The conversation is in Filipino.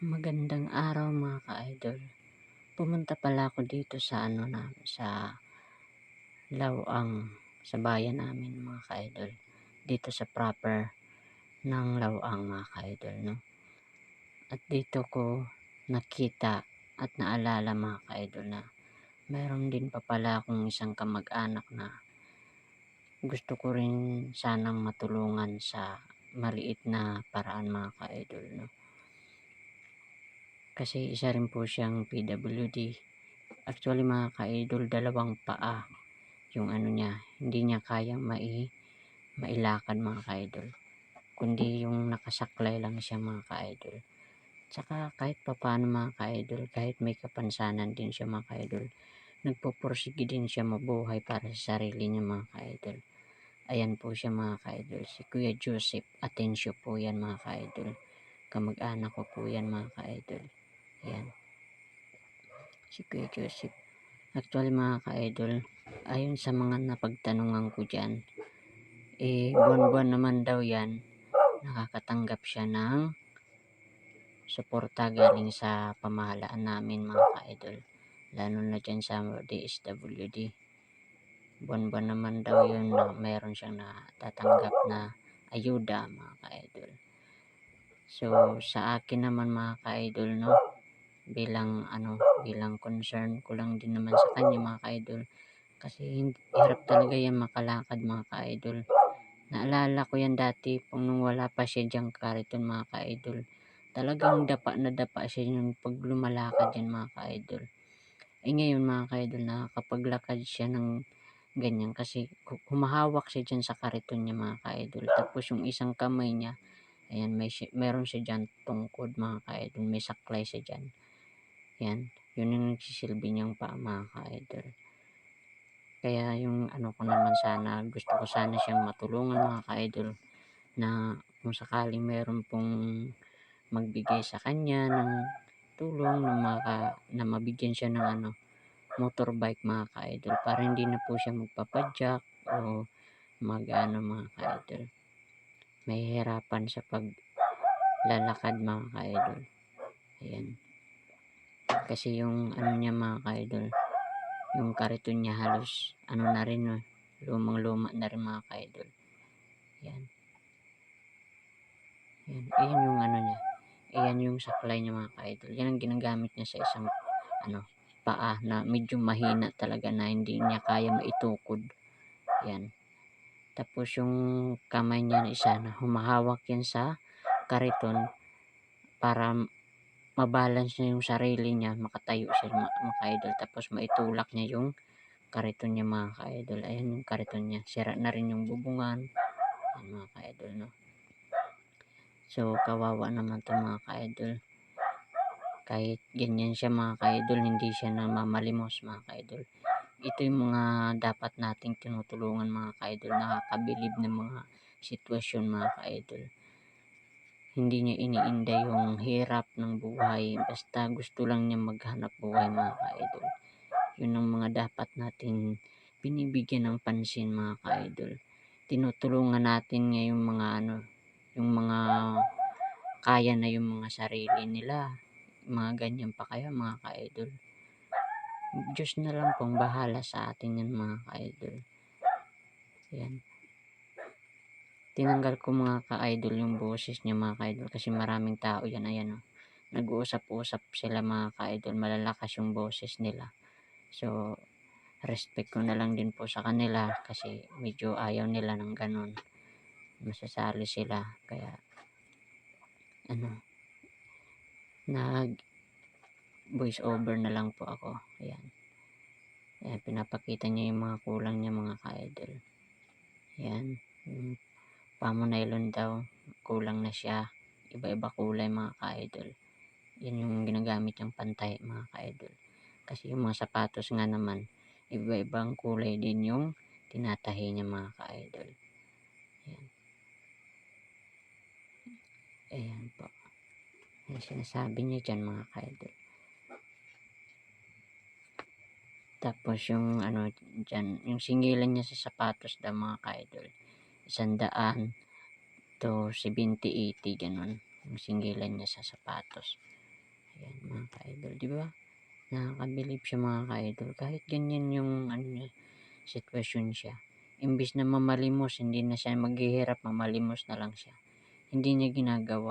Magandang araw mga ka-idol. Pumunta pala ako dito sa ano na sa Lawang sa bayan namin mga ka-idol. Dito sa proper ng Lawang mga ka-idol no. At dito ko nakita at naalala mga ka-idol na meron din pa pala akong isang kamag-anak na gusto ko rin sanang matulungan sa maliit na paraan mga ka-idol no kasi isa rin po siyang PWD. Actually mga ka-idol, dalawang paa yung ano niya, hindi niya kayang mai mailakad mga ka-idol. Kundi yung nakasaklay lang siya mga ka-idol. Tsaka kahit papaano mga ka-idol, kahit may kapansanan din siya mga ka-idol, nagpupursige din siya mabuhay para sa sarili niya mga ka-idol. Ayan po siya mga ka-idol. Si Kuya Joseph Atensyo po yan mga ka-idol. Kamag-anak ko po yan mga ka-idol. Ayan. Si Kuya Joseph. Actually mga ka-idol, ayon sa mga napagtanungan ko dyan, eh buwan-buwan naman daw yan, nakakatanggap siya ng suporta galing sa pamahalaan namin mga ka-idol. Lalo na dyan sa DSWD. Buwan-buwan naman daw yun na mayroon siyang natatanggap na ayuda mga ka-idol. So sa akin naman mga ka-idol no, bilang ano bilang concern ko lang din naman sa kanya mga ka-idol. Kasi hirap talaga yan makalakad mga ka-idol. Naalala ko yan dati kung nung wala pa siya dyan kariton mga ka-idol. Talagang dapa na dapa siya yung pag lumalakad yan mga ka-idol. Eh ngayon mga ka-idol nakakapaglakad siya ng ganyan kasi humahawak siya dyan sa kariton niya mga ka-idol. Tapos yung isang kamay niya ayan may meron siya dyan tungkod mga ka-idol. May saklay siya dyan yan, yun yung nagsisilbi niyang paa mga ka-idol. Kaya yung ano ko naman sana, gusto ko sana siyang matulungan mga ka-idol na kung sakaling meron pong magbigay sa kanya ng tulong na, maka, na mabigyan siya ng ano, motorbike mga ka-idol para hindi na po siya magpapadyak o mag ano mga ka-idol. May hirapan sa paglalakad mga ka-idol. Ayan. Kasi yung ano niya mga ka-idol, yung kariton niya halos ano na rin no, lumang luma na rin mga ka-idol. Yan. Yan. Ayan yung ano niya. Ayan yung supply niya mga ka-idol. Yan ang ginagamit niya sa isang ano, paa na medyo mahina talaga na hindi niya kaya maitukod. Yan. Tapos yung kamay niya na isa na humahawak yan sa kariton para mabalance niya yung sarili niya, makatayo siya mga ka-idol. Tapos maitulak niya yung kariton niya mga ka-idol. Ayan yung kariton niya. Sira na rin yung bubungan. Ayan mga ka-idol, no. So, kawawa naman to mga ka-idol. Kahit ganyan siya mga ka-idol, hindi siya namamalimos mga ka-idol. Ito yung mga dapat nating tinutulungan mga ka-idol. Nakakabilib ng mga sitwasyon mga ka-idol hindi niya iniinda yung hirap ng buhay basta gusto lang niya maghanap buhay mga ka-idol. Yun ang mga dapat natin binibigyan ng pansin mga ka-idol. Tinutulungan natin ngayong mga ano yung mga kaya na yung mga sarili nila. Mga ganyan pa kaya mga ka-idol. Diyos na lang pong bahala sa atin yan mga ka-idol. Yan tinanggal ko mga ka-idol yung boses niya mga ka-idol kasi maraming tao yan. Ayan oh. nag-uusap-usap sila mga ka-idol. Malalakas yung boses nila. So respect ko na lang din po sa kanila kasi medyo ayaw nila ng ganun. Masasali sila. Kaya ano nag voice over na lang po ako. Ayan. Ayan pinapakita niya yung mga kulang niya mga ka-idol. Ayan pamo nylon daw. Kulang na siya. Iba-iba kulay mga ka-idol. Yan yung ginagamit yung pantay mga ka-idol. Kasi yung mga sapatos nga naman iba-ibang kulay din yung tinatahi niya mga ka-idol. Ayan. Ayan po. Yung sinasabi niya dyan mga ka-idol? Tapos yung ano dyan yung singilan niya sa sapatos daw mga ka-idol isandaan to 70-80 ganun yung singgilan niya sa sapatos Yan mga ka-idol, di ba? Nakakabilib siya mga ka-idol. Kahit ganyan yung ano niya, sitwasyon siya. Imbis na mamalimos, hindi na siya maghihirap, mamalimos na lang siya. Hindi niya ginagawa.